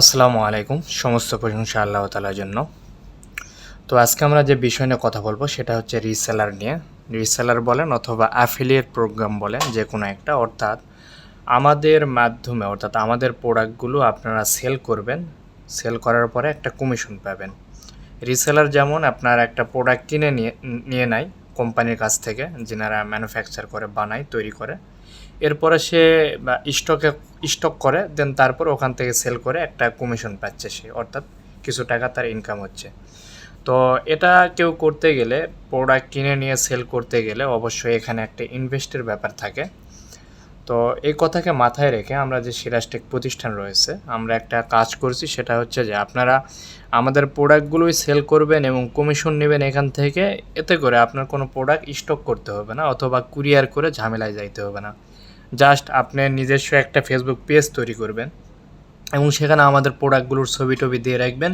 আসসালামু আলাইকুম। সমস্ত প্রশংসা আল্লাহ তালার জন্য। তো আজকে আমরা যে বিষয় নিয়ে কথা বলব, সেটা হচ্ছে রিসেলার নিয়ে। রিসেলার বলেন অথবা অ্যাফিলিয়েট প্রোগ্রাম বলেন যে কোনো একটা, অর্থাৎ আমাদের মাধ্যমে, অর্থাৎ আমাদের প্রোডাক্টগুলো আপনারা সেল করবেন। সেল করার পরে একটা কমিশন পাবেন। রিসেলার যেমন আপনার একটা প্রোডাক্ট কিনে নিয়ে নিয়ে নেয় কোম্পানির কাছ থেকে, যেনারা ম্যানুফ্যাকচার করে, বানায়, তৈরি করে। এরপরে সে স্টকে স্টক করে দেন তারপর ওখান থেকে সেল করে একটা কমিশন পাচ্ছে সে, অর্থাৎ কিছু টাকা তার ইনকাম হচ্ছে। তো এটা কেউ করতে গেলে প্রোডাক্ট কিনে নিয়ে সেল করতে গেলে অবশ্যই এখানে একটা ইনভেস্টের ব্যাপার থাকে। তো এই কথাকে মাথায় রেখে আমরা যে সিরাজটেক প্রতিষ্ঠান রয়েছে, আমরা একটা কাজ করছি, সেটা হচ্ছে যে আপনারা আমাদের প্রোডাক্টগুলোই সেল করবেন এবং কমিশন নেবেন এখান থেকে, এতে করে আপনার কোনো প্রোডাক্ট স্টক করতে হবে না, অথবা কুরিয়ার করে ঝামেলায় যাইতে হবে না। জাস্ট আপনি নিজস্ব একটা ফেসবুক পেজ তৈরি করবেন এবং সেখানে আমাদের প্রোডাক্টগুলোর ছবি টবি দিয়ে রাখবেন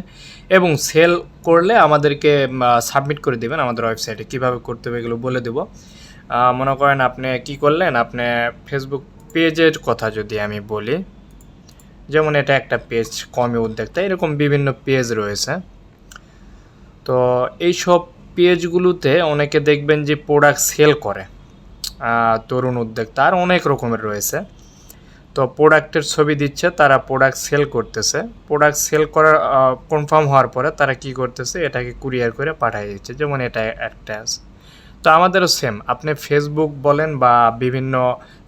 এবং সেল করলে আমাদেরকে সাবমিট করে দেবেন আমাদের ওয়েবসাইটে কীভাবে করতে হবে এগুলো বলে দেবো। মনে করেন আপনি কি করলেন? আপনি ফেসবুক পেজের কথা যদি আমি বলি, যেমন এটা একটা পেজ কমে উদ্যোক্তা এরকম বিভিন্ন পেজ রয়েছে। তো এই সব পেজগুলোতে অনেকে দেখবেন যে প্রোডাক্ট সেল করে। তরুণ উদ্যোক্তা আর অনেক রকমের রয়েছে। তো প্রোডাক্টের ছবি দিচ্ছে, তারা প্রোডাক্ট সেল করতেছে। প্রোডাক্ট সেল করার কনফার্ম হওয়ার পরে তারা কি করতেছে, এটাকে কুরিয়ার করে পাঠিয়ে দিচ্ছে, যেমন এটা একটা আছে। তো আমাদেরও সেম আপনি ফেসবুক বলেন বা বিভিন্ন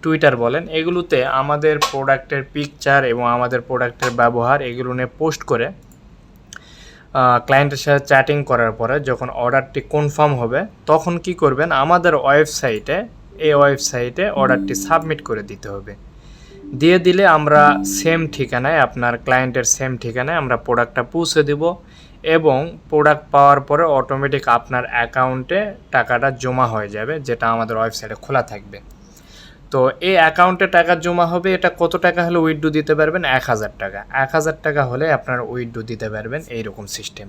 টুইটার বলেন, এগুলোতে আমাদের প্রোডাক্টের পিকচার এবং আমাদের প্রোডাক্টের ব্যবহার এগুলো নিয়ে পোস্ট করে ক্লায়েন্টের সাথে চ্যাটিং করার পরে যখন অর্ডারটি কনফার্ম হবে, তখন কি করবেন, আমাদের ওয়েবসাইটে এই ওয়েবসাইটে অর্ডারটি সাবমিট করে দিতে হবে। দিয়ে দিলে আমরা সেম ঠিকানায়, আপনার ক্লায়েন্টের সেম ঠিকানায় আমরা প্রোডাক্টটা পৌঁছে দেব এবং প্রোডাক্ট পাওয়ার পরে অটোমেটিক আপনার অ্যাকাউন্টে টাকাটা জমা হয়ে যাবে, যেটা আমাদের ওয়েবসাইটে খোলা থাকবে। তো এই অ্যাকাউন্টে টাকা জমা হবে, এটা কত টাকা হলে উইথড্রো দিতে পারবেন? এক হাজার টাকা। এক হাজার টাকা হলে আপনার উইথড্রো দিতে পারবেন, এইরকম সিস্টেম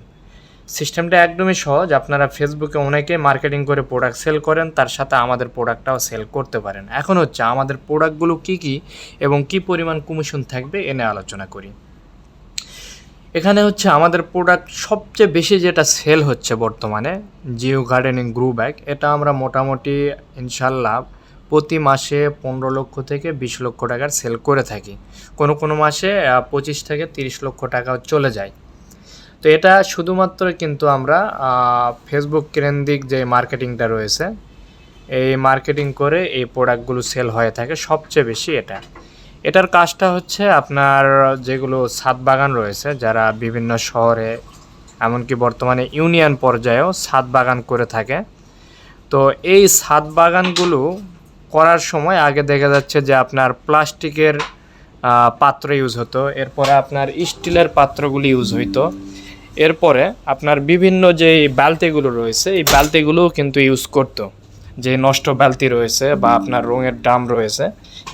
সিস্টেমটা একদমই সহজ। আপনারা ফেসবুকে অনেকে মার্কেটিং করে প্রোডাক্ট সেল করেন, তার সাথে আমাদের প্রোডাক্টটাও সেল করতে পারেন। এখন হচ্ছে আমাদের প্রোডাক্টগুলো কী কী এবং কি পরিমাণ কমিশন থাকবে এনে আলোচনা করি। এখানে হচ্ছে আমাদের প্রোডাক্ট সবচেয়ে বেশি যেটা সেল হচ্ছে বর্তমানে জিও গার্ডেনিং গ্রু ব্যাগ এটা আমরা মোটামুটি ইনশাল্লাহ প্রতি মাসে পনেরো লক্ষ থেকে বিশ লক্ষ টাকার সেল করে থাকি। কোনো কোনো মাসে পঁচিশ থেকে তিরিশ লক্ষ টাকাও চলে যায়। তো এটা শুধুমাত্র কিন্তু আমরা ফেসবুক কেন্দ্রিক যে মার্কেটিংটা রয়েছে, এই মার্কেটিং করে এই প্রোডাক্টগুলো সেল হয়ে থাকে সবচেয়ে বেশি এটা। এটার কাজটা হচ্ছে আপনার যেগুলো ছাদ বাগান রয়েছে, যারা বিভিন্ন শহরে, এমনকি বর্তমানে ইউনিয়ন পর্যায়েও ছাদ বাগান করে থাকে। তো এই ছাদ বাগানগুলো করার সময় আগে দেখা যাচ্ছে যে আপনার প্লাস্টিকের পাত্র ইউজ হতো, এরপরে আপনার স্টিলের পাত্রগুলি ইউজ হইতো। এরপরে আপনার বিভিন্ন যে বালতিগুলো রয়েছে, এই বালতিগুলোও কিন্তু ইউজ করতো। যে নষ্ট বালতি রয়েছে বা আপনার রঙের ড্রাম রয়েছে,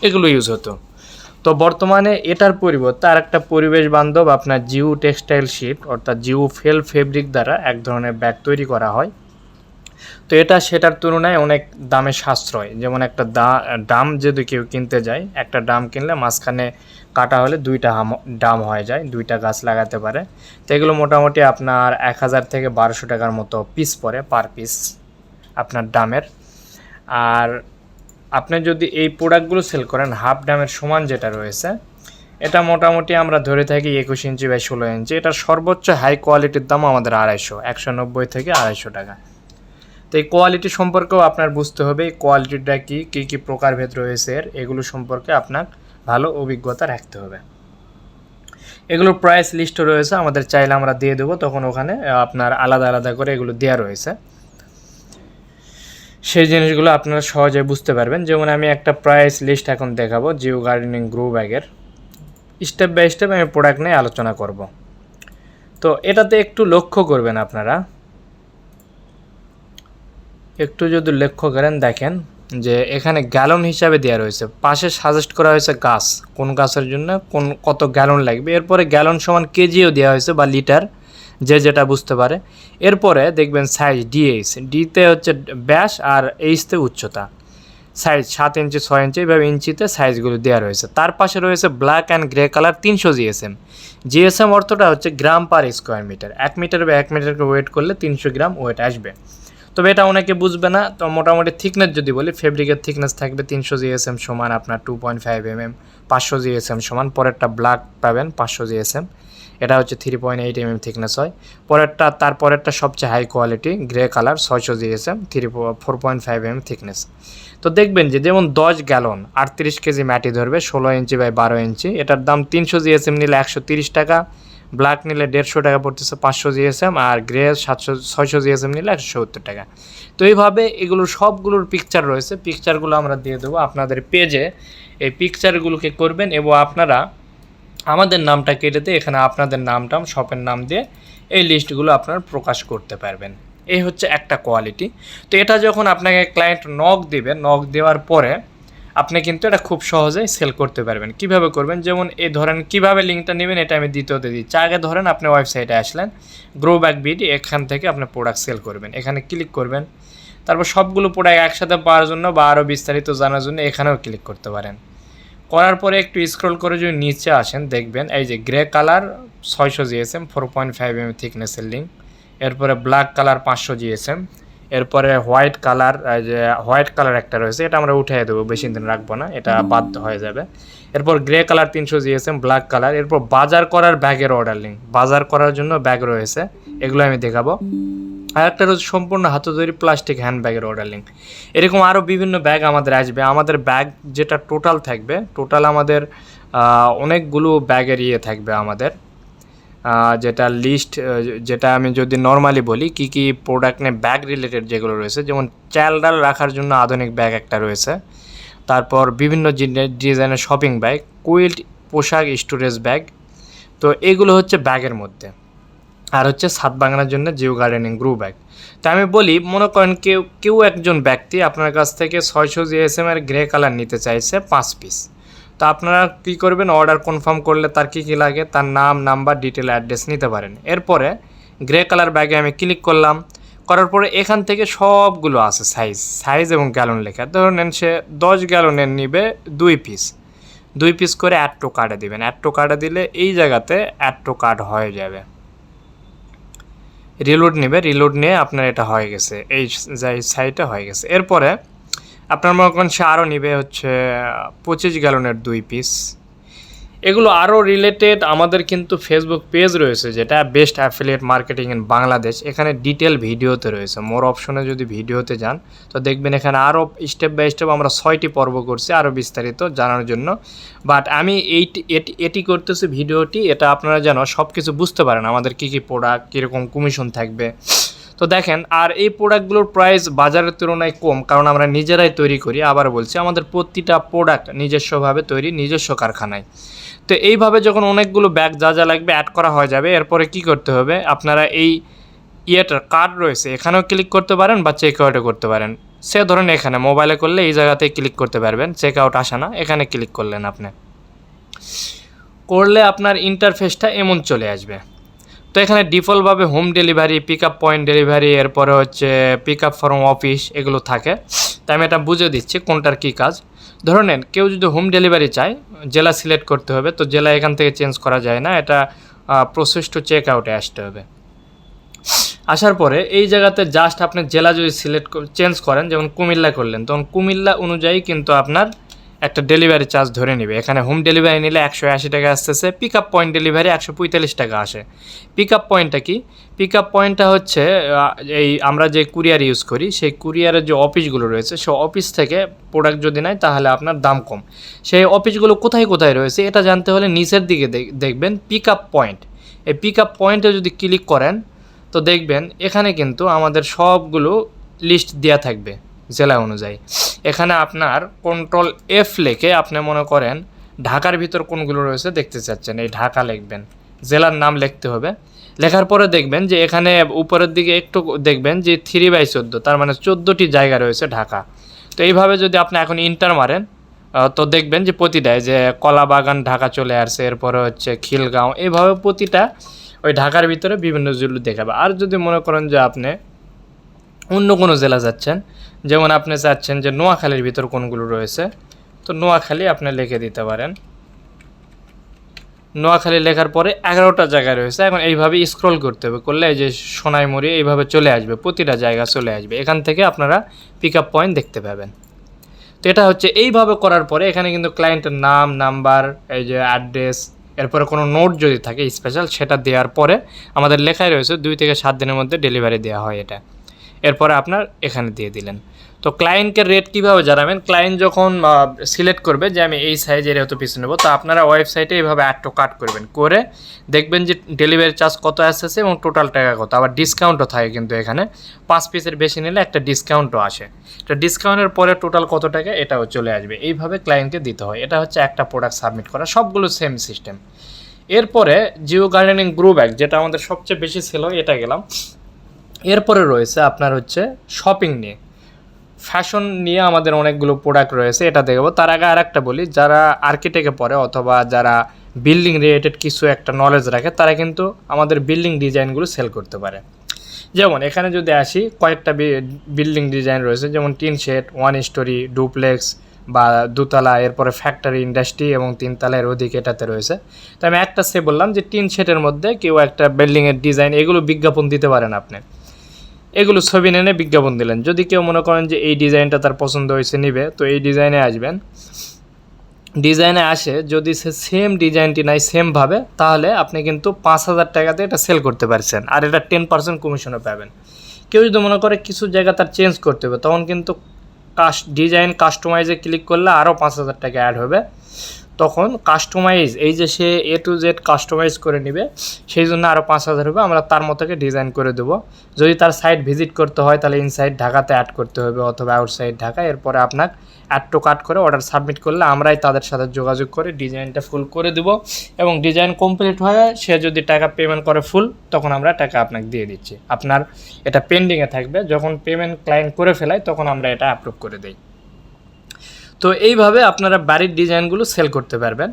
এগুলো ইউজ হতো। তো বর্তমানে এটার পরিবর্তে আর একটা পরিবেশ বান্ধব, আপনার জিও টেক্সটাইল শিট, অর্থাৎ জিও ফেল ফেব্রিক দ্বারা এক ধরনের ব্যাগ তৈরি করা হয়। তো এটা সেটার তুলনায় অনেক দামে সাশ্রয়। যেমন একটা দা ডাম যদি কেউ কিনতে যায়, একটা ডাম কিনলে মাঝখানে কাটা হলে দুইটা ডাম হয়ে যায়, দুইটা গাছ লাগাতে পারে। তো এগুলো মোটামুটি আপনার এক হাজার থেকে বারোশো টাকার মতো পিস পড়ে পার পিস আপনার ডামের আর আপনি যদি এই প্রোডাক্টগুলো সেল করেন হাফ ডামের সমান যেটা রয়েছে, এটা মোটামুটি আমরা ধরে থাকি একুশ ইঞ্চি বা ষোলো ইঞ্চি। এটার সর্বোচ্চ হাই কোয়ালিটির দাম আমাদের আড়াইশো, একশো নব্বই থেকে আড়াইশো টাকা। তো এই কোয়ালিটি সম্পর্কেও আপনার বুঝতে হবে। এই কোয়ালিটিটা কী? কী কী প্রকারভেদ রয়েছে এর? এগুলো সম্পর্কে আপনার ভালো অভিজ্ঞতা রাখতে হবে। এগুলোর প্রাইস লিস্টও রয়েছে। আমাদের চাইলে আমরা দিয়ে দেবো। তখন ওখানে আপনার আলাদা আলাদা করে এগুলো দেওয়া রয়েছে। সেই জিনিসগুলো আপনারা সহজে বুঝতে পারবেন। যেমন আমি একটা প্রাইস লিস্ট এখন দেখাবো জিও গার্ডেনিং গ্রো ব্যাগের স্টেপ বাই স্টেপ আমি প্রোডাক্ট নিয়ে আলোচনা করব। তো এটাতে একটু লক্ষ্য করবেন আপনারা। একটু যদি লক্ষ্য করেন, দেখেন যে এখানে গ্যালন হিসাবে দেওয়া রয়েছে। পাশে সাজেস্ট করা হয়েছে গাছ, কোন গাছের জন্য, কোন, কত গ্যালন লাগবে। এরপরে গ্যালন সমান কেজিও দেওয়া হয়েছে বা লিটার, যে যেটা বুঝতে পারে। এরপরে দেখবেন সাইজ ডিএইচ ডিতে হচ্ছে ব্যাস আর এইচতে উচ্চতা। সাইজ সাত ইঞ্চি, ছয় ইঞ্চি এইভাবে ইঞ্চিতে সাইজগুলো দেওয়া রয়েছে। তার পাশে রয়েছে ব্ল্যাক অ্যান্ড গ্রে কালার তিনশো জিএসএম জিএসএম অর্থটা হচ্ছে গ্রাম পার স্কোয়ার মিটার এক মিটার বা এক মিটারকে ওয়েট করলে তিনশো গ্রাম ওয়েট আসবে। তবে এটা অনেকে বুঝবে না। তো মোটামুটি থিকনেস যদি বলি ফেব্রিকের থিকনেস থাকবে তিনশো জিএসএম সমান আপনার two point five M M পাঁচশো জিএসএম সমান, পরেরটা ব্ল্যাক পাবেন, পাঁচশো জিএসএম এটা হচ্ছে three point eight M M thickness হয়। পরেরটা, তার পরেরটা সবচেয়ে হাই কোয়ালিটি গ্রে কালার ছয়শো GSM three four point five M thickness তো দেখবেন যে যেমন দশ গ্যালন আটত্রিশ কেজি মাটি ধরবে, ষোলো ইঞ্চি বাই বারো ইঞ্চি, এটার দাম তিনশো জিএসএম নিলে একশো তিরিশ টাকা। ব্ল্যাক নিলে দেড়শো টাকা পড়তেছে, পাঁচশো জিএসএম আর গ্রে সাতশো, ছয়শো জিএসএম নিলে একশো সত্তর টাকা। তো এইভাবে এগুলোর সবগুলোর পিকচার রয়েছে। পিকচারগুলো আমরা দিয়ে দেবো আপনাদের পেজে এই পিকচারগুলোকে করবেন এবং আপনারা আমাদের নামটা কেটে দিয়ে এখানে আপনাদের নামটা শপের নাম দিয়ে এই লিস্টগুলো আপনারা প্রকাশ করতে পারবেন। এই হচ্ছে একটা কোয়ালিটি তো এটা যখন আপনাকে ক্লায়েন্ট নক দিবে নক দেওয়ার পরে আপনি কিন্তু এটা খুব সহজেই সেল করতে পারবেন। কীভাবে করবেন? যেমন এই ধরেন, কীভাবে লিঙ্কটা নেবেন এটা আমি দ্বিতীয়তে দিচ্ছি আগে ধরেন আপনি ওয়েবসাইটে আসলেন গ্রো ব্যাক বিডি এখান থেকে আপনি প্রোডাক্ট সেল করবেন। এখানে ক্লিক করবেন। তারপর সবগুলো প্রোডাক্ট একসাথে পাওয়ার জন্য বা আরও বিস্তারিত জানার জন্য এখানেও ক্লিক করতে পারেন। করার পরে একটু স্ক্রল করে যদি নিচে আসেন, দেখবেন এই যে গ্রে কালার ছয়শো GSM four point five M থিকনেসের link এরপরে ব্ল্যাক কালার পাঁচশো জিএসএম এরপরে হোয়াইট কালার যে হোয়াইট কালার একটা রয়েছে এটা আমরা উঠিয়ে দেবো বেশি দিন রাখব না এটা বাদ হয়ে যাবে। এরপর গ্রে কালার তিনশো জিএসএম ব্ল্যাক কালার। এরপর বাজার করার ব্যাগের অর্ডার লিঙ্ক বাজার করার জন্য ব্যাগ রয়েছে এগুলো আমি দেখাবো। আর একটা রয়েছে সম্পূর্ণ হাতে তৈরি প্লাস্টিক হ্যান্ড ব্যাগের অর্ডার লিঙ্ক এরকম আরও বিভিন্ন ব্যাগ আমাদের আসবে। আমাদের ব্যাগ যেটা টোটাল থাকবে টোটাল আমাদের অনেকগুলো ব্যাগের ইয়ে থাকবে আমাদের। যেটা লিস্ট যেটা আমি যদি নর্মালি বলি, কি কি প্রোডাক্ট নিয়ে ব্যাগ রিলেটেড যেগুলো রয়েছে, যেমন চাল ডাল রাখার জন্য আধুনিক ব্যাগ একটা রয়েছে। তারপর বিভিন্ন ডিজাইনের শপিং ব্যাগ কুইল্ট পোশাক স্টোরেজ ব্যাগ তো এগুলো হচ্ছে ব্যাগের মধ্যে। আর হচ্ছে সাত বাগানোর জন্য জিও গার্ডেনিং গ্রু ব্যাগ। তো আমি বলি, মনে করেন কেউ কেউ একজন ব্যক্তি আপনার কাছ থেকে ছয়শো জিএসএম এর গ্রে কালার নিতে চাইছে, পাঁচ পিস তো আপনারা কী করবেন? অর্ডার কনফার্ম করলে তার কী কী লাগে? তার নাম নাম্বার ডিটেল অ্যাড্রেস নিতে পারেন। এরপরে গ্রে কালার ব্যাগে আমি ক্লিক করলাম। করার পরে এখান থেকে সবগুলো আছে সাইজ সাইজ এবং গ্যালন লেখা। ধরে নেন সে দশ গ্যালনের নিবে দুই পিস দুই পিস করে অ্যাড টু কার্ডে দিবেন। অ্যাড টু কার্ডে দিলে এই জায়গাতে অ্যাড টু কার্ড হয়ে যাবে। রিলোড নেবে। রিলোড নিয়ে আপনার এটা হয়ে গেছে। এই সাইটে হয়ে গেছে। এরপরে আপনার মনে করেন সে আরও নিবে হচ্ছে, পঁচিশ গ্যালনের দুই পিস এগুলো আরও রিলেটেড আমাদের কিন্তু ফেসবুক পেজ রয়েছে, যেটা best affiliate marketing in Bangladesh এখানে ডিটেল ভিডিওতে রয়েছে। মোর অপশনে যদি ভিডিওতে যান, তো দেখবেন এখানে আরও স্টেপ বাই স্টেপ আমরা ছয়টি পর্ব করছি আরও বিস্তারিত জানার জন্য। বাট আমি এটি- এটি করতেছি ভিডিওটি, এটা আপনারা যেন সব কিছু বুঝতে পারেন, আমাদের কী কী প্রোডাক্ট কীরকম কমিশন থাকবে। তো দেখেন, আর এই প্রোডাক্টগুলোর প্রাইস বাজারের তুলনায় কম, কারণ আমরা নিজেরাই তৈরি করি। আবার বলছি, আমাদের প্রতিটা প্রোডাক্ট নিজস্বভাবে তৈরি, নিজস্ব কারখানায়। তো এইভাবে যখন অনেকগুলো ব্যাগ যা যা লাগবে অ্যাড করা হয়ে যাবে, এরপরে কি করতে হবে? আপনারা এই ইয়েটার কার্ড রয়েছে, এখানেও ক্লিক করতে পারেন বা চেক আউটে করতে পারেন। সে ধরেন এখানে মোবাইলে করলে এই জায়গাতে ক্লিক করতে পারবেন চেক আউট আসে না, এখানে ক্লিক করলেন আপনি। করলে আপনার ইন্টারফেসটা এমন চলে আসবে। তো এখানে ডিফল্টভাবে home delivery pick up point delivery এরপরে হচ্ছে পিক আপ ফ্রম অফিস এগুলো থাকে। তাই আমি এটা বুঝে দিচ্ছি কোনটার কী কাজ। ধরে নেন, কেউ যদি হোম ডেলিভারি চায়, জেলা সিলেক্ট করতে হবে, তো জেলা এখান থেকে চেঞ্জ করা যায় না, এটা প্রসেস টু চেক আউটে আসতে হবে। আসার পরে এই জায়গাতে জাস্ট আপনি জেলা যদি সিলেক্ট চেঞ্জ করেন, যেমন কুমিল্লা করলেন, তখন কুমিল্লা অনুযায়ী কিন্তু আপনার একটা ডেলিভারি চার্জ ধরে নেবে। এখানে হোম ডেলিভারি নিলে একশো আশি টাকা আসতেছে পিক আপ পয়েন্ট ডেলিভারি একশো পঁয়তাল্লিশ টাকা আসে। পিক আপ পয়েন্টটা কি? পিক আপ পয়েন্টটা হচ্ছে এই আমরা যে কুরিয়ার ইউজ করি, সেই কুরিয়ারের যে অফিসগুলো রয়েছে সে অফিস থেকে প্রোডাক্ট যদি নেয়, তাহলে আপনার দাম কম। সেই অফিসগুলো কোথায় কোথায় রয়েছে, এটা জানতে হলে নিচের দিকে দেখ- দেখবেন পিক আপ পয়েন্ট এই পিক আপ পয়েন্টে যদি ক্লিক করেন, তো দেখবেন এখানে কিন্তু আমাদের সবগুলো লিস্ট দেওয়া থাকবে। জেলা অনুযায়ী। এখানে আপনার কন্ট্রোল এফ লেখে আপনি মনে করেন ঢাকার ভিতর কোনগুলো রয়েছে দেখতে চাচ্ছেন। এই ঢাকা লিখবেন। জেলার নাম লিখতে হবে। লেখার পরে দেখবেন যে এখানে উপরের দিকে একটু দেখবেন যে থ্রি বাই চোদ্দ, তার মানে চোদ্দোটি জায়গা রয়েছে ঢাকা। তো এইভাবে যদি আপনি এখন ইন্টার মারেন তো দেখবেন যে প্রতিটায় যে কলাবাগান ঢাকা চলে আসছে, এরপরে হচ্ছে খিলগাঁও এইভাবে প্রতিটা ওই ঢাকার ভিতরে বিভিন্ন জেলা দেখাবে। আর যদি মনে করেন যে আপনি অন্য কোনো জেলা যাচ্ছেন? যেমন আপনি চাচ্ছেন যে নোয়াখালীর ভিতর কোনগুলো রয়েছে? তো নোয়াখালী আপনি লিখে দিতে পারেন। নোয়াখালী লেখার পরে এগারোটা জায়গা রয়েছে। এখন এইভাবে স্ক্রল করতে হবে। করলে এই যে সোনাইমুড়ি, এইভাবে চলে আসবে। প্রতিটা জায়গা চলে আসবে। এখান থেকে আপনারা পিক আপ পয়েন্ট দেখতে পাবেন। তো এটা হচ্ছে এইভাবে করার পরে এখানে কিন্তু ক্লায়েন্টের নাম নাম্বার এই যে অ্যাড্রেস এরপরে কোনো নোট যদি থাকে স্পেশাল সেটা দেওয়ার পরে আমাদের লেখাই রয়েছে, দুই থেকে সাত দিনের মধ্যে ডেলিভারি দেওয়া হয় এটা। এরপরে আপনার এখানে দিয়ে দিলেন। তো ক্লায়েন্টকে রেট কীভাবে জানাবেন? ক্লায়েন্ট যখন সিলেক্ট করবে যে আমি এই সাইজের এত পিস নেব, তো আপনারা ওয়েবসাইটে এইভাবে অ্যাডটো কাট করবেন। করে দেখবেন যে ডেলিভারি চার্জ কত আসতেছে এবং টোটাল টাকা কত। আবার ডিসকাউন্টও থাকে কিন্তু এখানে। পাঁচ পিসের বেশি নিলে একটা ডিসকাউন্টও আসে। তো ডিসকাউন্টের পরে টোটাল কত টাকা, এটাও চলে আসবে। এইভাবে ক্লায়েন্টকে দিতে হয়। এটা হচ্ছে একটা প্রোডাক্ট সাবমিট করা। সবগুলো সেম সিস্টেম এরপরে জিও গার্ডেনিং গ্রো ব্যাগ যেটা আমাদের সবচেয়ে বেশি ছিল এটা গেলাম। এরপরে রয়েছে আপনার হচ্ছে শপিং নিয়ে। ফ্যাশন নিয়ে আমাদের অনেকগুলো প্রোডাক্ট রয়েছে, এটা দেখব। তার আগে আর একটা বলি, যারা আর্কিটেক্টে পড়ে অথবা যারা বিল্ডিং রিলেটেড কিছু একটা নলেজ রাখে, তারা কিন্তু আমাদের বিল্ডিং ডিজাইনগুলো সেল করতে পারে। যেমন, এখানে যদি আসি, কয়েকটা বিল্ডিং ডিজাইন রয়েছে, যেমন tin shed one storey duplex বা দুতলা, এরপরে ফ্যাক্টরি ইন্ডাস্ট্রি এবং তিনতলার অধিক এটাতে রয়েছে। তো আমি একটা সে বললাম যে, টিন শেডের মধ্যে কেউ একটা বিল্ডিংয়ের ডিজাইন এগুলো বিজ্ঞাপন দিতে পারেন আপনি। এগুলো ছবি এনে বিজ্ঞাপন দিলেন। যদি কেউ মনে করেন যে এই ডিজাইনটা তার পছন্দ হয়েছে, নিবে। তো এই ডিজাইনে আসবেন। ডিজাইনে আসে, যদি সে সেম ডিজাইনটি নাই সেমভাবে তাহলে আপনি কিন্তু পাঁচ হাজার টাকাতে এটা সেল করতে পারছেন। আর এটা টেন পার্সেন্ট কমিশনও পাবেন। কেউ যদি মনে করে কিছু জায়গা তার চেঞ্জ করতে হবে, তখন কিন্তু কাস্ট ডিজাইন কাস্টমাইজে ক্লিক করলে আরও পাঁচ হাজার টাকা অ্যাড হবে। তখন কাস্টমাইজ এই যে সে এ টু জেড কাস্টমাইজ করে নেবে, সেই জন্য আরও পাঁচ হাজার হবে, আমরা তার মতোকে ডিজাইন করে দেবো। যদি তার সাইট ভিজিট করতে হয়, তাহলে ইনসাইড ঢাকাতে অ্যাড করতে হবে, অথবা আউটসাইড ঢাকা। এরপরে আপনার অ্যাড টু কাট করে অর্ডার সাবমিট করলে আমরাই তাদের সাথে যোগাযোগ করে ডিজাইনটা ফুল করে দেব। এবং ডিজাইন কমপ্লিট হয়ে সে যদি টাকা পেমেন্ট করে ফুল তখন আমরা টাকা আপনাকে দিয়ে দিচ্ছি। আপনার এটা পেন্ডিংয়ে থাকবে, যখন পেমেন্ট ক্লায়েন্ট করে ফেলায়, তখন আমরা এটা অ্যাপ্রুভ করে দিই। তো এইভাবে আপনারা বাড়ির ডিজাইনগুলো সেল করতে পারবেন।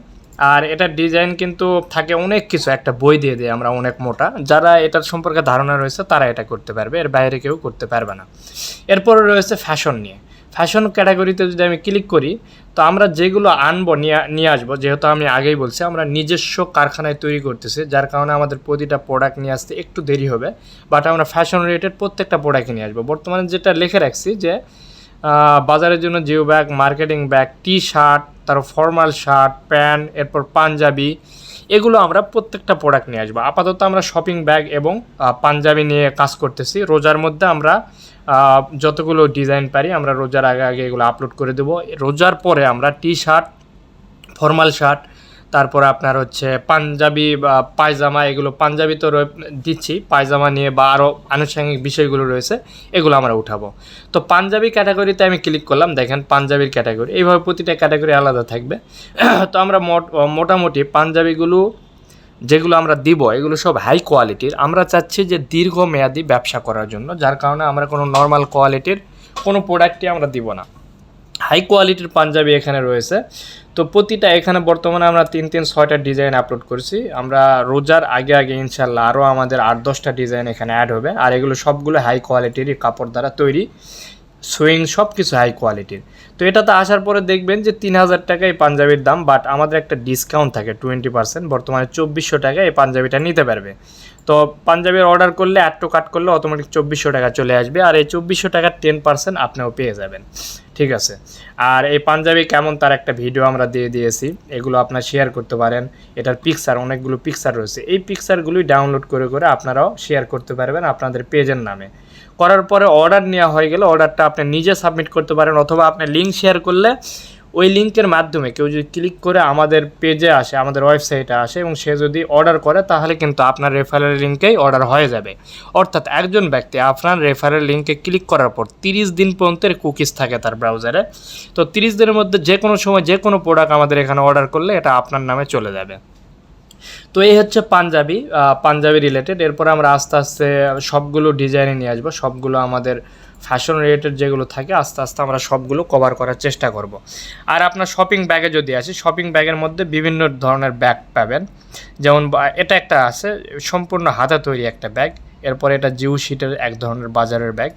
আর এটার ডিজাইন কিন্তু থাকে অনেক কিছু, একটা বই দিয়ে দিই আমরা অনেক মোটা। যারা এটার সম্পর্কে ধারণা রয়েছে, তারা এটা করতে পারবে, এর বাইরে কেউ করতে পারবে না। এরপরে রয়েছে ফ্যাশন নিয়ে। ফ্যাশন ক্যাটাগরিতে যদি আমি ক্লিক করি, তো আমরা যেগুলো আনব, নিয়ে আসব, যেহেতু আমি আগেই বলছি, আমরা নিজস্ব কারখানায় তৈরি করতেছি, যার কারণে আমাদের প্রতিটা প্রোডাক্ট নিয়ে আসতে একটু দেরি হবে। বাট আমরা ফ্যাশন রিলেটেড প্রত্যেকটা প্রোডাক্ট নিয়ে আসব। বর্তমানে যেটা লিখে রাখছি যে বাজারের জন্য geo bag, marketing bag T shirt তারপর ফর্মাল শার্ট, প্যান্ট, এরপর পাঞ্জাবি, এগুলো আমরা প্রত্যেকটা প্রোডাক্ট নিয়ে আসব। আপাতত আমরা শপিং ব্যাগ এবং পাঞ্জাবি নিয়ে কাজ করতেছি। রোজার মধ্যে আমরা যতগুলো ডিজাইন পারি আমরা রোজার আগে আগে এগুলো আপলোড করে দেবো। রোজার পরে আমরা টি শার্ট ফর্মাল শার্ট তারপরে আপনার হচ্ছে পাঞ্জাবি বা পায়জামা, এগুলো পাঞ্জাবি তো দিচ্ছি। পায়জামা নিয়ে বা আরও আনুষঙ্গিক বিষয়গুলো রয়েছে, এগুলো আমরা উঠাবো। তো পাঞ্জাবি ক্যাটাগরিতে আমি ক্লিক করলাম, দেখেন পাঞ্জাবির ক্যাটাগরি। এইভাবে প্রতিটা ক্যাটাগরি আলাদা থাকবে। তো আমরা মোটামুটি পাঞ্জাবিগুলো যেগুলো আমরা দিব, এগুলো সব হাই কোয়ালিটির আমরা চাচ্ছি যে দীর্ঘমেয়াদী ব্যবসা করার জন্য, যার কারণে আমরা কোনো নর্মাল কোয়ালিটির কোনো প্রোডাক্টই আমরা দিব না। হাই কোয়ালিটির পাঞ্জাবি এখানে রয়েছে। তো প্রতিটা এখানে বর্তমানে আমরা তিন তিন, ছয়টা ডিজাইন আপলোড করছি। আমরা রোজার আগে আগে ইনশাল্লাহ আরও আমাদের আট, দশটা ডিজাইন এখানে অ্যাড হবে। আর এগুলো সবগুলো হাই কোয়ালিটিরই কাপড় দ্বারা তৈরি। সুইং সব কিছু হাই কোয়ালিটির তো এটাতে আসার পরে দেখবেন যে তিন হাজার টাকা এই পাঞ্জাবির দাম বাট আমাদের একটা ডিসকাউন্ট থাকে টোয়েন্টি পার্সেন্ট বর্তমানে চব্বিশশো টাকা এই পাঞ্জাবিটা নিতে পারবে। তো পাঞ্জাবির অর্ডার করলে অ্যাড কাট করলে অটোমেটিক চব্বিশশো টাকা চলে আসবে। আর এই চব্বিশশো টাকার টেন পার্সেন্ট আপনিও পেয়ে যাবেন। ঠিক আছে? আর এই পাঞ্জাবি কেমন তার একটা ভিডিও আমরা দিয়ে দিয়েছি। এগুলো আপনার শেয়ার করতে পারেন। এটার পিকচার অনেকগুলো পিকচার রয়েছে। এই পিকচারগুলোই ডাউনলোড করে করে আপনারাও শেয়ার করতে পারবেন আপনাদের পেজের নামে। করার পরে অর্ডার নেওয়া হয়ে গেলে অর্ডারটা আপনি নিজে সাবমিট করতে পারেন অথবা আপনি লিঙ্ক শেয়ার করলে ওই লিঙ্কের মাধ্যমে কেউ যদি ক্লিক করে আমাদের পেজে আসে, আমাদের ওয়েবসাইটে আসে এবং সে যদি অর্ডার করে, তাহলে কিন্তু আপনার রেফারেল লিঙ্কেই অর্ডার হয়ে যাবে। অর্থাৎ একজন ব্যক্তি আপনার রেফারেল লিঙ্কে ক্লিক করার পর তিরিশ দিন পর্যন্ত কুকিজ থাকে তার ব্রাউজারে তো তিরিশ দিনের মধ্যে যে কোনো সময় যে কোনো প্রোডাক্ট আমাদের এখানে অর্ডার করলে এটা আপনার নামে চলে যাবে। তো এই হচ্ছে পাঞ্জাবি পাঞ্জাবি রিলেটেড এরপরে আমরা আস্তে আস্তে সবগুলো ডিজাইনে নিয়ে আসব। সবগুলো আমাদের ফ্যাশন রিলেটেড যেগুলো থাকে, আস্তে আস্তে আমরা সবগুলো কভার করার চেষ্টা করব। আর আপনার শপিং ব্যাগে যদি আসি শপিং ব্যাগের মধ্যে বিভিন্ন ধরনের ব্যাগ পাবেন। যেমন এটা একটা আছে, সম্পূর্ণ হাতে তৈরি একটা ব্যাগ এরপরে এটা জিও শিটের এক ধরনের বাজারের ব্যাগ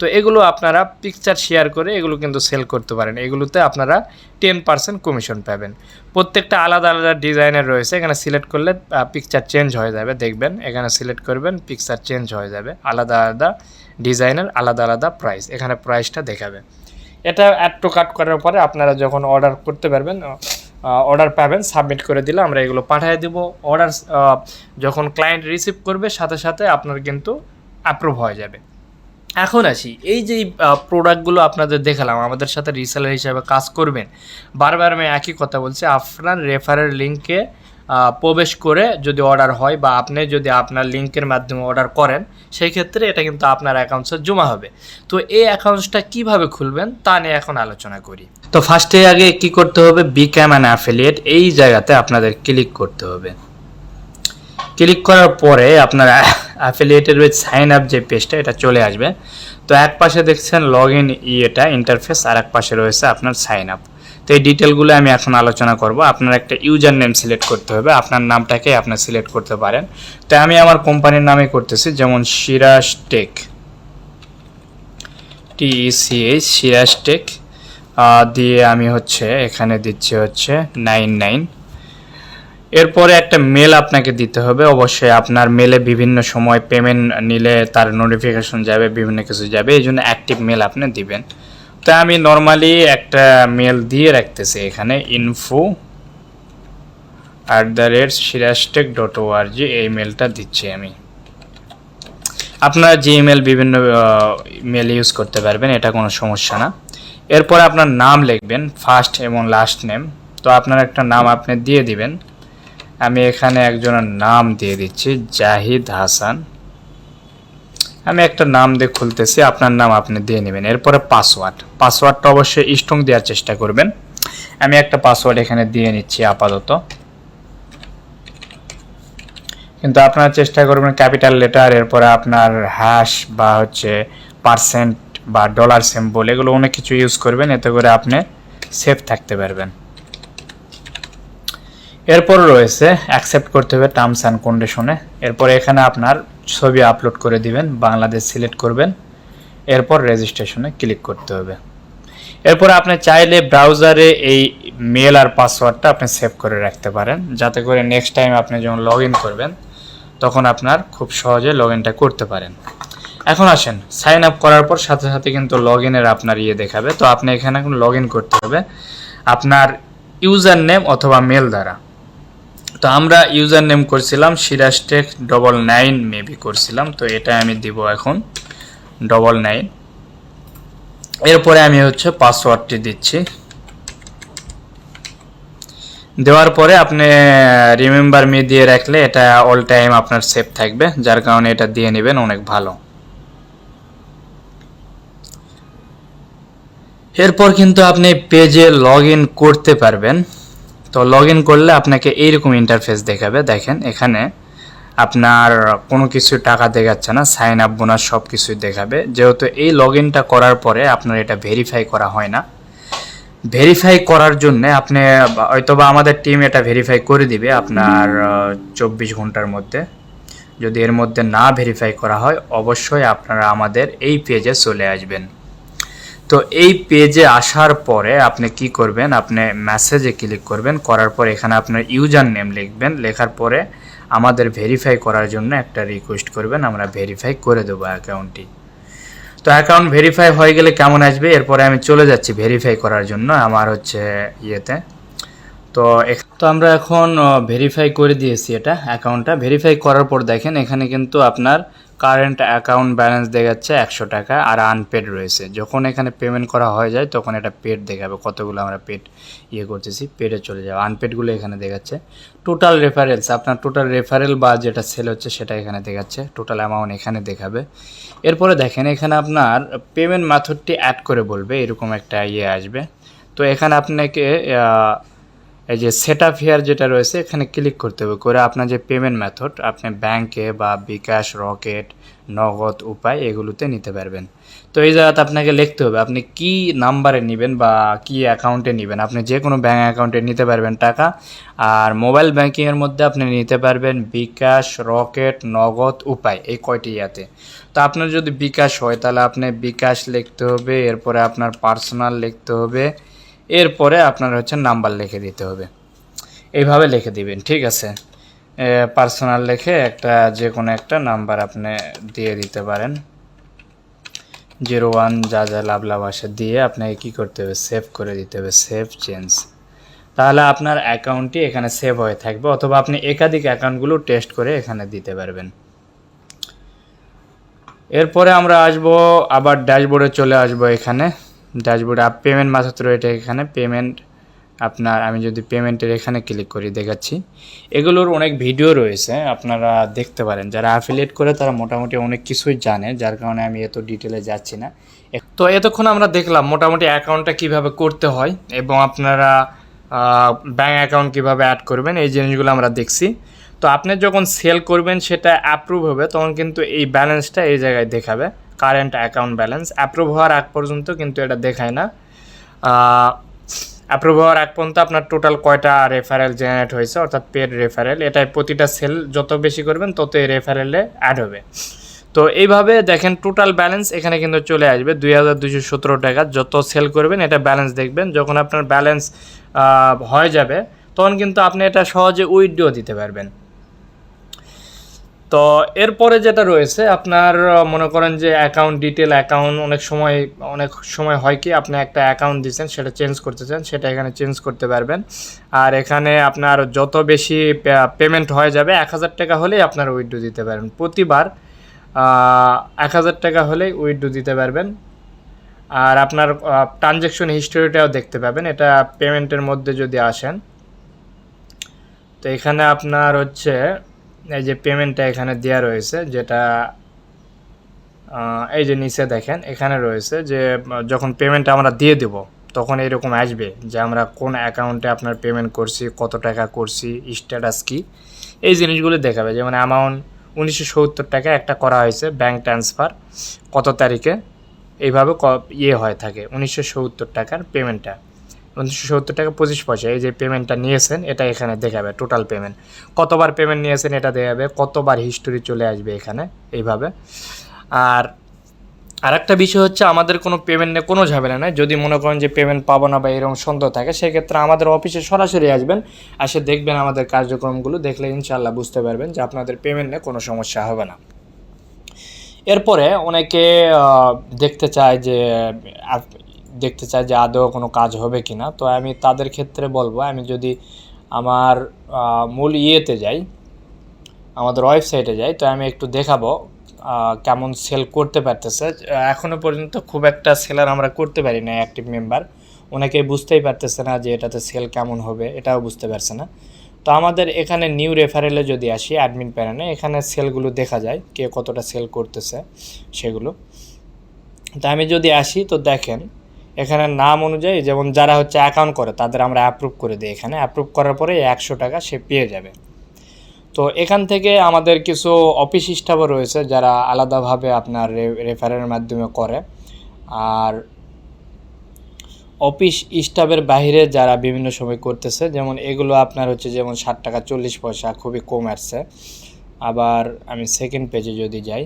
তো এগুলো আপনারা পিকচার শেয়ার করে এগুলো কিন্তু সেল করতে পারেন। এগুলোতে আপনারা টেন পার্সেন্ট কমিশন পাবেন। প্রত্যেকটা আলাদা আলাদা ডিজাইনের রয়েছে, এখানে সিলেক্ট করলে পিকচার চেঞ্জ হয়ে যাবে, দেখবেন। এখানে সিলেক্ট করবেন পিকচার চেঞ্জ হয়ে যাবে, আলাদা আলাদা ডিজাইনের আলাদা আলাদা প্রাইস এখানে প্রাইসটা দেখাবে। এটা অ্যাড টু কাট করার পরে আপনারা যখন অর্ডার করতে পারবেন অর্ডার পাবেন সাবমিট করে দিলে আমরা এগুলো পাঠিয়ে দেব। অর্ডার যখন ক্লায়েন্ট রিসিভ করবে, সাথে সাথে আপনার কিন্তু অ্যাপ্রুভ হয়ে যাবে। এখন আসি, এই যে প্রোডাক্টগুলো আপনাদের দেখালাম, আমাদের সাথে রিসেলার হিসাবে কাজ করবেন। বারবার আমি একই কথা বলছি, আপনার রেফারের লিঙ্কে প্রবেশ করে যদি অর্ডার হয় বা আপনি যদি আপনার লিঙ্কের মাধ্যমে অর্ডার করেন, সেই ক্ষেত্রে এটা কিন্তু আপনার অ্যাকাউন্টসে জমা হবে। তো এই অ্যাকাউন্টসটা কীভাবে খুলবেন, তা নিয়ে এখন আলোচনা করি। তো ফার্স্টে আগে কি করতে হবে? বিক্যাম অ্যান্ড অ্যাফিলিয়েট এই জায়গাতে আপনাদের ক্লিক করতে হবে। ক্লিক করার পরে আপনার অ্যাফিলিয়েটেড উইথ সাইন আপ যে পেজটা এটা চলে আসবে। তো এক পাশে দেখছেন লগ ইন ইয়েটা ইন্টারফেস আর এক পাশে রয়েছে আপনার সাইন আপ তো এই ডিটেলগুলো আমি এখন আলোচনা করব। আপনার একটা ইউজার নেম সিলেক্ট করতে হবে। আপনার নামটাকে আপনি সিলেক্ট করতে পারেন। তো আমি আমার কোম্পানির নামে করতেছি, যেমন Siraj tech T E C H Siraj tech দিয়ে আমি হচ্ছে, এখানে দিচ্ছি হচ্ছে নাইন নাইন এরপরে একটা মেল আপনাকে দিতে হবে। অবশ্যই আপনার মেলে বিভিন্ন সময় পেমেন্ট নিলে তার নোটিফিকেশন যাবে, বিভিন্ন কিছু যাবে। এই জন্য অ্যাক্টিভ মেল আপনি দিবেন। তো আমি নর্মালি একটা মেল দিয়ে রাখতেছি এখানে info at the rate Siraj tech dot ORG এই মেলটা দিচ্ছি আমি। আপনারা জিমেল বিভিন্ন মেল ইউজ করতে পারবেন, এটা কোনো সমস্যা না। এরপর আপনার নাম লিখবেন ফার্স্ট এবং লাস্ট নেম তো আপনার একটা নাম আপনি দিয়ে দিবেন। আমি এখানে একজনের নাম দিয়ে দিচ্ছি, জাহিদ হাসান। আমি একটা নাম দিয়ে খুলতেছি, আপনার নাম আপনি দিয়ে নেবেন। এরপরে পাসওয়ার্ড। পাসওয়ার্ডটা অবশ্যই স্ট্রং দেওয়ার চেষ্টা করবেন। আমি একটা পাসওয়ার্ড এখানে দিয়ে নিচ্ছি আপাতত। কিন্তু আপনারা চেষ্টা করবেন ক্যাপিটাল লেটার, এরপরে আপনার হ্যাশ বা হচ্ছে পার্সেন্ট বা ডলার সিম্বল এগুলো অনেক কিছু ইউজ করবেন, এতে করে আপনি সেফ থাকতে পারবেন। এরপর রয়েছে অ্যাকসেপ্ট করতে হবে টার্মস অ্যান্ড কন্ডিশনে এরপর এখানে আপনার ছবি আপলোড করে দিবেন, বাংলাদেশ সিলেক্ট করবেন, এরপর রেজিস্ট্রেশনে ক্লিক করতে হবে। এরপর আপনি চাইলে ব্রাউজারে এই মেল আর পাসওয়ার্ডটা আপনি সেভ করে রাখতে পারেন, যাতে করে নেক্সট টাইম আপনি যখন লগ করবেন, তখন আপনার খুব সহজে লগ করতে পারেন। এখন আসেন সাইন আপ করার পর সাথে সাথে কিন্তু লগ ইনের আপনার ইয়ে দেখাবে। তো আপনি এখানে এখন লগ করতে হবে, আপনার ইউজার নেম অথবা মেল দ্বারা। তো আমরা ইউজার নেম করছিলাম সিরাজটেক ডবল নাইন মেবি করছিলাম, তো এটা আমি দিব এখন, ডবল নাইন। এরপরে আমি হচ্ছে পাসওয়ার্ডটি দিচ্ছি। দেওয়ার পরে আপনি রিমেম্বার মি দিয়ে রাখলে এটা অল টাইম আপনার সেভ থাকবে, যার কারণে এটা দিয়ে নেবেন, অনেক ভালো। এরপর কিন্তু আপনি পেজে লগ করতে পারবেন। তো লগ ইন করলে আপনাকে এইরকম ইন্টারফেস দেখাবে। দেখেন, এখানে আপনার কোনো কিছু টাকা দেখাচ্ছে না সাইন আপ বোনাস সব কিছুই দেখাবে। যেহেতু এই লগ ইনটা করার পরে আপনার এটা ভেরিফাই করা হয় না। ভেরিফাই করার জন্য আপনি হয়তো বা আমাদের টিম এটা ভেরিফাই করে দিবে আপনার চব্বিশ ঘণ্টার মধ্যে। যদি এর মধ্যে না ভেরিফাই করা হয়, অবশ্যই আপনারা আমাদের এই পেজে চলে আসবেন। তো এই পেজে আসার পরে আপনি কি করবেন? আপনি মেসেজে ক্লিক করবেন। করার পর এখানে আপনার ইউজার নেম লিখবেন। লেখার পরে আমাদের ভেরিফাই করার জন্য একটা রিকোয়েস্ট করবেন। আমরা ভেরিফাই করে দেবো অ্যাকাউন্টটি তো অ্যাকাউন্ট ভেরিফাই হয়ে গেলে কেমন আসবে? এরপরে আমি চলে যাচ্ছি ভেরিফাই করার জন্য আমার হচ্ছে ইয়েতে। তো তো আমরা এখন ভেরিফাই করে দিয়েছি এটা অ্যাকাউন্টটা ভেরিফাই করার পর দেখেন এখানে কিন্তু আপনার কারেন্ট অ্যাকাউন্ট ব্যালেন্স দেখাচ্ছে একশো টাকা আর আনপেড রয়েছে। যখন এখানে পেমেন্ট করা হয়ে যায়, তখন এটা পেড দেখাবে, কতগুলো আমরা পেড ইয়ে করতেছি পেডে চলে যাবে। আনপেডগুলো এখানে দেখাচ্ছে। টোটাল রেফারেলস আপনার টোটাল রেফারেল বা যেটা সেল হচ্ছে সেটা এখানে দেখাচ্ছে। টোটাল অ্যামাউন্ট এখানে দেখাবে। এরপরে দেখেন, এখানে আপনার পেমেন্ট মেথডটি অ্যাড করে বলবে, এরকম একটা ইয়ে আসবে। তো এখানে আপনাকে এই যে সেট আপ হেয়ার যেটা রয়েছে, এখানে ক্লিক করতে হবে করে আপনার যে পেমেন্ট মেথড আপনি ব্যাংকে বা বিকাশ রকেট নগদ, উপায় এগুলোতে নিতে পারবেন। তো এই জায়গাতে আপনাকে লিখতে হবে, আপনি কি নাম্বারে নেবেন বা কি অ্যাকাউন্টে নেবেন? আপনি যে কোনো ব্যাঙ্ক অ্যাকাউন্টে নিতে পারবেন টাকা, আর মোবাইল ব্যাঙ্কিংয়ের মধ্যে আপনি নিতে পারবেন বিকাশ রকেট নগদ, উপায় এই কয়টি ইয়াতে। তো আপনার যদি বিকাশ হয়, তাহলে আপনি বিকাশ লিখতে হবে, এরপরে আপনার পার্সোনাল লিখতে হবে এরপরে আপনার হচ্ছে নাম্বার লিখে দিতে হবে। এইভাবে লিখে দিবেন, ঠিক আছে? পার্সোনাল লিখে একটা যে কোনো একটা নাম্বার আপনি দিয়ে দিতে পারেন। জিরো ওয়ান, যা যা লাভ লাভ আসে দিয়ে আপনাকে কী করতে হবে? সেভ করে দিতে হবে, সেভ চেঞ্জ। তাহলে আপনার অ্যাকাউন্টটি এখানে সেভ হয়ে থাকবে, অথবা আপনি একাধিক অ্যাকাউন্টগুলো টেস্ট করে এখানে দিতে পারবেন। এরপরে আমরা আসব, আবার ড্যাশবোর্ডে চলে আসব এখানে। ড্যাশবোর্ডে পেমেন্ট মাথাতে রয়েছে এখানে পেমেন্ট আপনার, আমি যদি পেমেন্টের এখানে ক্লিক করি, দেখাচ্ছি। এগুলোর অনেক ভিডিও রয়েছে, আপনারা দেখতে পারেন। যারা অ্যাফিলিয়েট করে, তারা মোটামুটি অনেক কিছুই জানে, যার কারণে আমি এত ডিটেলে যাচ্ছি না। তো এতক্ষণ আমরা দেখলাম মোটামুটি অ্যাকাউন্টটা কীভাবে করতে হয়, এবং আপনারা ব্যাঙ্ক অ্যাকাউন্ট কীভাবে অ্যাড করবেন, এই জিনিসগুলো আমরা দেখছি। তো আপনি যখন সেল করবেন, সেটা অ্যাপ্রুভ হবে, তখন কিন্তু এই ব্যালেন্সটা এই জায়গায় দেখাবে। কারেন্ট অ্যাকাউন্ট ব্যালেন্স অ্যাপ্রুভ হওয়ার আগ পর্যন্ত কিন্তু এটা দেখায় না। অ্যাপ্রুভ হওয়ার আগ পর্যন্ত আপনার টোটাল কয়টা রেফারেল জেনারেট হয়েছে, অর্থাৎ পেড রেফারেল এটাই প্রতিটা সেল যত বেশি করবেন তত এই রেফারেলে অ্যাড হবে। তো এইভাবে দেখেন টোটাল ব্যালেন্স এখানে কিন্তু চলে আসবে দুই হাজার দুশো সতেরো টাকা। যত সেল করবেন এটা ব্যালেন্স দেখবেন। যখন আপনার ব্যালেন্স হয়ে যাবে, তখন কিন্তু আপনি এটা সহজে উইথড্র দিতে পারবেন। তো এরপরে যেটা রয়েছে, আপনার মনে করেন যে অ্যাকাউন্ট ডিটেল অ্যাকাউন্ট অনেক সময় অনেক সময় হয় কি, আপনি একটা অ্যাকাউন্ট দিচ্ছেন, সেটা চেঞ্জ করতে চান, সেটা এখানে চেঞ্জ করতে পারবেন। আর এখানে আপনার যত বেশি পেমেন্ট হয়ে যাবে, এক হাজার টাকা হলেই আপনার উইথড্রো দিতে পারবেন। প্রতিবার এক হাজার টাকা হলেই উইথড্রো দিতে পারবেন। আর আপনার ট্রানজ্যাকশন হিস্টোরিটাও দেখতে পাবেন, এটা পেমেন্টের মধ্যে যদি আসেন। তো এখানে আপনার হচ্ছে এই যে পেমেন্টটা এখানে দেওয়া রয়েছে, যেটা এই যে নিচে দেখেন, এখানে রয়েছে যে, যখন পেমেন্টটা আমরা দিয়ে দেব, তখন এরকম আসবে যে আমরা কোন অ্যাকাউন্টে আপনার পেমেন্ট করছি, কত টাকা করছি স্ট্যাটাস কি। এই জিনিসগুলো দেখাবে, যেমন অ্যামাউন্ট উনিশশো সত্তর টাকা একটা করা হয়েছে ব্যাংক ট্রান্সফার কত তারিখে, এইভাবে ক- ইয়ে হয়ে থাকে, উনিশশো সত্তর টাকার পেমেন্টটা উনিশশো সত্তর টাকা পঁচিশ পয়সা, এই যে পেমেন্টটা নিয়েছেন, এটা এখানে দেখাবে টোটাল পেমেন্ট কতবার পেমেন্ট নিয়েছেন এটা দেখাবে, কতবার হিস্টোরি চলে আসবে এখানে, এইভাবে। আর আরেকটা বিষয় হচ্ছে, আমাদের কোনো পেমেন্ট নিয়ে কোনো ঝামেলা নেই। যদি মনে করেন যে পেমেন্ট পাবো না বা এরকম সন্দেহ থাকে, সেক্ষেত্রে আমাদের অফিসে সরাসরি আসবেন এসে দেখবেন আমাদের কার্যক্রমগুলো, দেখলে ইনশাল্লাহ বুঝতে পারবেন যে আপনাদের পেমেন্ট নিয়ে কোনো সমস্যা হবে না। এরপরে অনেকে দেখতে চায় যে দেখতে চায় যে আদৌ কোনো কাজ হবে কি না তো আমি তাদের ক্ষেত্রে বলব, আমি যদি আমার মূল ইয়েতে যাই, আমাদের ওয়েবসাইটে যাই, তো আমি একটু দেখাবো কেমন সেল করতে পারতেছে। এখনও পর্যন্ত খুব একটা সেলার আমরা করতে পারি না অ্যাক্টিভ মেম্বার। অনেকে বুঝতেই পারতেছে না যে এটাতে সেল কেমন হবে, এটাও বুঝতে পারছে না। তো আমাদের এখানে নিউ রেফারেলে যদি আসি, অ্যাডমিন প্যানেলে, এখানে সেলগুলো দেখা যায়, কে কতটা সেল করতেছে সেগুলো। তো আমি যদি আসি, তো দেখেন এখানে নাম অনুযায়ী যেমন যারা হচ্ছে অ্যাকাউন্ট করে, তাদের আমরা অ্যাপ্রুভ করে দিই এখানে। অ্যাপ্রুভ করার পরে একশো টাকা সে পেয়ে যাবে। তো এখান থেকে আমাদের কিছু অফিস স্টাফও রয়েছে যারা আলাদাভাবে আপনার রেফারের মাধ্যমে করে। আর অফিস স্টাফের বাইরে যারা বিভিন্ন সময় করতেছে, যেমন এগুলো আপনার হচ্ছে যেমন ষাট টাকা, চল্লিশ পয়সা, খুবই কম আসছে। আবার আমি সেকেন্ড পেজে যদি যাই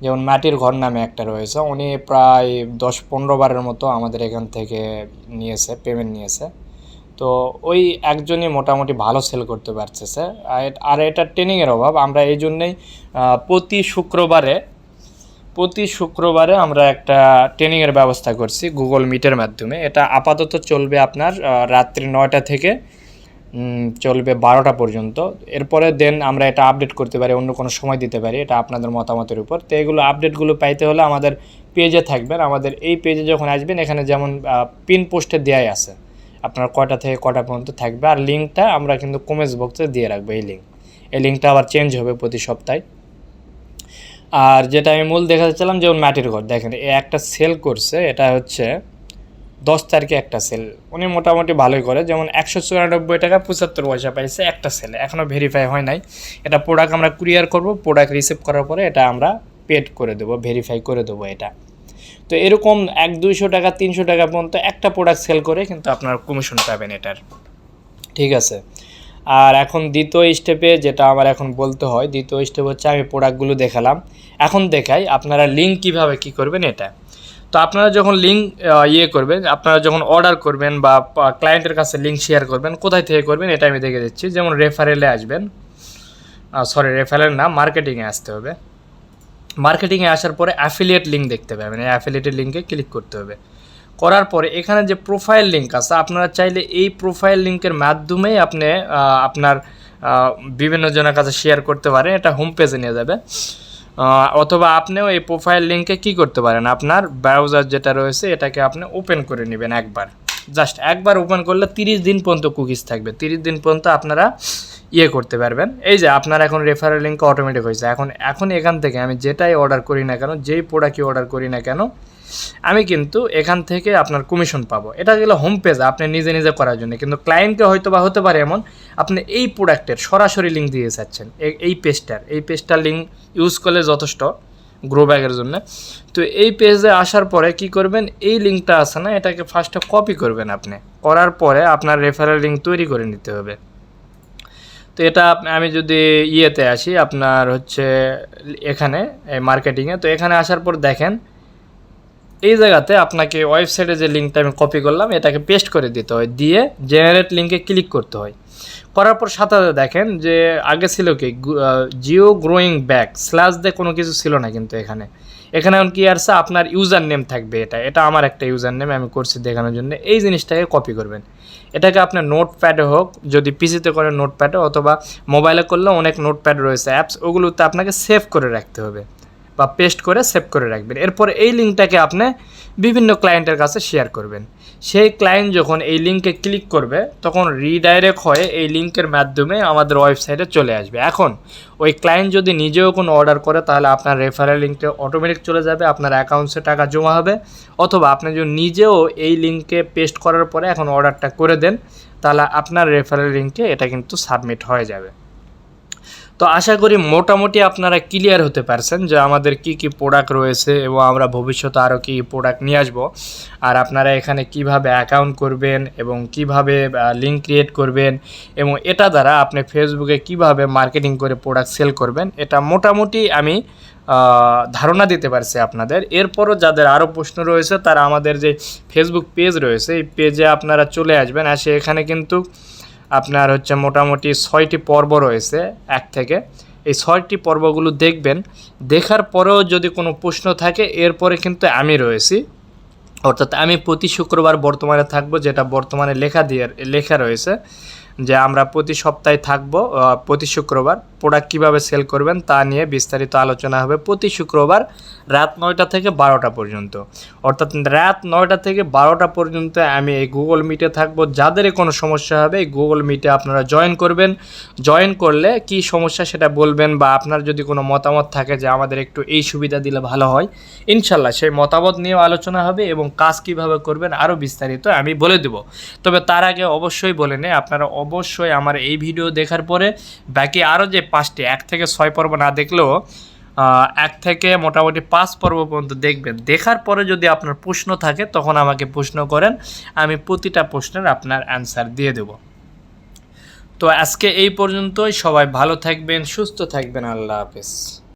যেমন মাটির ঘর নামে একটা রয়েছে, উনি প্রায় দশ পনেরো বারের মতো আমাদের এখান থেকে নিয়েছে পেমেন্ট নিয়েছে। তো ওই একজনই মোটামুটি ভালো সেল করতে পারছে আর- আর এটা ট্রেনিংয়ের অভাব, আমরা এই জন্যেই প্রতি শুক্রবারে প্রতি শুক্রবারে আমরা একটা ট্রেনিংয়ের ব্যবস্থা করছি গুগল মিটের মাধ্যমে। এটা আপাতত চলবে আপনার রাত্রি নয়টা থেকে চলবে বারোটা পর্যন্ত। এরপরে দেন আমরা এটা আপডেট করতে পারি, অন্য কোনো সময় দিতে পারি, এটা আপনাদের মতামতের উপর। তো এগুলো আপডেটগুলো পাইতে হলে আমাদের পেজে থাকবেন। আমাদের এই পেজে যখন আসবেন, এখানে যেমন পিন পোস্টে দেওয়াই আছে। আপনার কয়টা থেকে কটা পর্যন্ত থাকবে, আর লিঙ্কটা আমরা কিন্তু কমেন্টস বক্সে দিয়ে রাখব এই লিঙ্ক এই লিঙ্কটা আবার চেঞ্জ হবে প্রতি সপ্তাহে। আর যেটা আমি মূল দেখাতে চাইলাম, যেমন মাটির ঘর দেখেন, এ একটা সেল করছে, এটা হচ্ছে দশ তারিখে একটা সেল উনি মোটামুটি ভালোই করে, যেমন একশো চুরানব্বই টাকা পঁচাত্তর পয়সা পাইছে একটা সেলে এখনও ভেরিফাই হয় নাই। এটা প্রোডাক্ট আমরা কুরিয়ার করব প্রোডাক্ট রিসিভ করার পরে এটা আমরা পেড করে দেবো ভেরিফাই করে দেবো এটা। তো এরকম এক দুইশো টাকা, তিনশো টাকা পর্যন্ত একটা প্রোডাক্ট সেল করে কিন্তু আপনার কমিশন পাবেন এটার। ঠিক আছে? আর এখন দ্বিতীয় স্টেপে যেটা আমার এখন বলতে হয়, দ্বিতীয় স্টেপ হচ্ছে আমি প্রোডাক্টগুলো দেখালাম। এখন দেখাই আপনারা লিঙ্ক কীভাবে কী করবেন এটা। তো আপনারা যখন লিঙ্ক ইয়ে করবেন, আপনারা যখন অর্ডার করবেন বা ক্লায়েন্টের কাছে লিঙ্ক শেয়ার করবেন, কোথায় থেকে করবেন, এটা আমি দেখে দিচ্ছি। যেমন রেফারেলে আসবেন সরি রেফারেল না মার্কেটিংয়ে আসতে হবে। মার্কেটিংয়ে আসার পরে অ্যাফিলিয়েট লিঙ্ক দেখতে পাবেন এই অ্যাফিলিয়েটের লিঙ্কে ক্লিক করতে হবে। করার পরে এখানে যে প্রোফাইল লিঙ্ক আছে, আপনারা চাইলে এই প্রোফাইল লিঙ্কের মাধ্যমেই আপনি আপনার বিভিন্ন জনের কাছে শেয়ার করতে পারেন, এটা হোম পেজে নিয়ে যাবে। অথবা আপনিও এই প্রোফাইল লিঙ্কে কি করতে পারেন? আপনার ব্রাউজার যেটা রয়েছে, এটাকে আপনি ওপেন করে নেবেন একবার। জাস্ট একবার ওপেন করলে তিরিশ দিন পর্যন্ত কুকিজ থাকবে। তিরিশ দিন পর্যন্ত আপনারা ইয়ে করতে পারবেন। এই যে, আপনার এখন রেফারেল লিঙ্ক অটোমেটিক হয়েছে। এখন এখন এখান থেকে আমি যেটাই অর্ডার করি না কেন, যেই প্রোডাক্টই অর্ডার করি না কেন আমি কিন্তু এখান থেকে আপনার কমিশন পাবো। এটা গেলে হোম পেজ আপনি নিজে নিজে করার জন্য। কিন্তু ক্লায়েন্টকে হয়তো বা হতে পারে এমন, আপনি এই প্রোডাক্টের সরাসরি লিঙ্ক দিয়ে চাচ্ছেন এই পেজটার এই পেজটার লিঙ্ক ইউজ করলে যথেষ্ট গ্রো ব্যাগের জন্য। তো এই পেজে আসার পরে কি করবেন, এই লিঙ্কটা আছে না, এটাকে ফার্স্টে কপি করবেন আপনি। করার পরে আপনার রেফারেল লিঙ্ক তৈরি করে নিতে হবে। তো এটা আমি যদি ইয়েতে আসি, আপনার হচ্ছে এখানে মার্কেটিংয়ে তো এখানে আসার পর দেখেন এই জায়গাতে আপনাকে ওয়েবসাইটে যে লিঙ্কটা আমি কপি করলাম, এটাকে পেস্ট করে দিতে হয়। দিয়ে জেনারেট লিঙ্কে ক্লিক করতে হয়। করার পর সাথে দেখেন যে আগে ছিল কি জিও গ্রোয়িং ব্যাক স্ল্যাশ দিয়ে কোনো কিছু ছিল না কিন্তু এখানে। এখানে এখন কি আসছে আপনার ইউজার নেম থাকবে এটা। এটা আমার একটা ইউজার নেম আমি করছি দেখানোর জন্য। এই জিনিসটাকে কপি করবেন। এটাকে আপনার নোট প্যাডে হোক, যদি পিসিতে করেন নোট প্যাডে অথবা মোবাইলে করলেও অনেক নোট প্যাড রয়েছে। অ্যাপস ওগুলোতে আপনাকে সেভ করে রাখতে হবে। বা পেস্ট করে সেভ করে রাখবেন। এরপর এই লিঙ্কটাকে আপনি বিভিন্ন ক্লায়েন্টের কাছে শেয়ার করবেন। সেই ক্লায়েন্ট যখন এই লিঙ্কে ক্লিক করবে, তখন রিডাইরেক্ট হয়ে এই লিঙ্কের মাধ্যমে আমাদের ওয়েবসাইটে চলে আসবে। এখন, ওই ক্লায়েন্ট যদি নিজেও কোনো অর্ডার করে, তাহলে আপনার রেফারেল লিঙ্কে অটোমেটিক চলে যাবে, আপনার অ্যাকাউন্টসে টাকা জমা হবে। অথবা আপনি যদি নিজেও এই লিঙ্কে পেস্ট করার পরে এখন অর্ডারটা করে দেন, তাহলে আপনার রেফারেল লিঙ্কে এটা কিন্তু সাবমিট হয়ে যাবে। তো আশা করি মোটামুটি আপনারা ক্লিয়ার হতে পারছেন যে আমাদের কি কি প্রোডাক্ট রয়েছে এবং আমরা ভবিষ্যতে আরও কি প্রোডাক্ট নিয়ে আসব। আর আপনারা এখানে কীভাবে অ্যাকাউন্ট করবেন এবং কীভাবে লিঙ্ক ক্রিয়েট করবেন এবং এটা দ্বারা আপনি ফেসবুকে কীভাবে মার্কেটিং করে প্রোডাক্ট সেল করবেন, এটা মোটামুটি আমি ধারণা দিতে পারছি আপনাদের। এরপরও যাদের আরও প্রশ্ন রয়েছে, তারা আমাদের যে ফেসবুক পেজ রয়েছে, এই পেজে আপনারা চলে আসবেন। আসে এখানে কিন্তু আপনার হচ্ছে মোটামুটি ছয়টি পর্ব রয়েছে, এক থেকে। এই ছয়টি পর্বগুলো দেখবেন, দেখার পরেও যদি কোনো প্রশ্ন থাকে, এরপরে কিন্তু আমি রয়েছি। অর্থাৎ আমি প্রতি শুক্রবার বর্তমানে থাকব, যেটা বর্তমানে লেখা দিয়ে, লেখা রয়েছে, যে আমরা প্রতি সপ্তাহে থাকব প্রতি শুক্রবার। প্রোডাক্ট কীভাবে সেল করবেন তা নিয়ে বিস্তারিত আলোচনা হবে প্রতি শুক্রবার রাত নয়টা থেকে বারোটা পর্যন্ত। অর্থাৎ রাত নয়টা থেকে বারোটা পর্যন্ত আমি এই গুগল মিটে থাকব। যাদের কোনো সমস্যা হবে এই গুগল মিটে আপনারা জয়েন করবেন। জয়েন করলে কি সমস্যা সেটা বলবেন বা আপনার যদি কোনো মতামত থাকে যে আমাদের একটু এই সুবিধা দিলে ভালো হয়, ইনশাল্লাহ সেই মতামত নিয়েও আলোচনা হবে এবং কাজ কীভাবে করবেন আরও বিস্তারিত আমি বলে দেব। তবে তার আগে অবশ্যই বলে নেই আপনারা অবশ্যই আমার এই ভিডিও দেখার পরে বাকি আরও যে পাঁচটি, এক থেকে ছয় পর্ব না দেখলেও এক থেকে মোটামুটি পাঁচ পর্ব পর্যন্ত দেখবেন। দেখার পরে যদি আপনার প্রশ্ন থাকে, তখন আমাকে প্রশ্ন করেন, আমি প্রতিটা প্রশ্নের আপনার অ্যান্সার দিয়ে দেব। তো আজকে এই পর্যন্তই। সবাই ভালো থাকবেন, সুস্থ থাকবেন। আল্লাহ হাফেজ।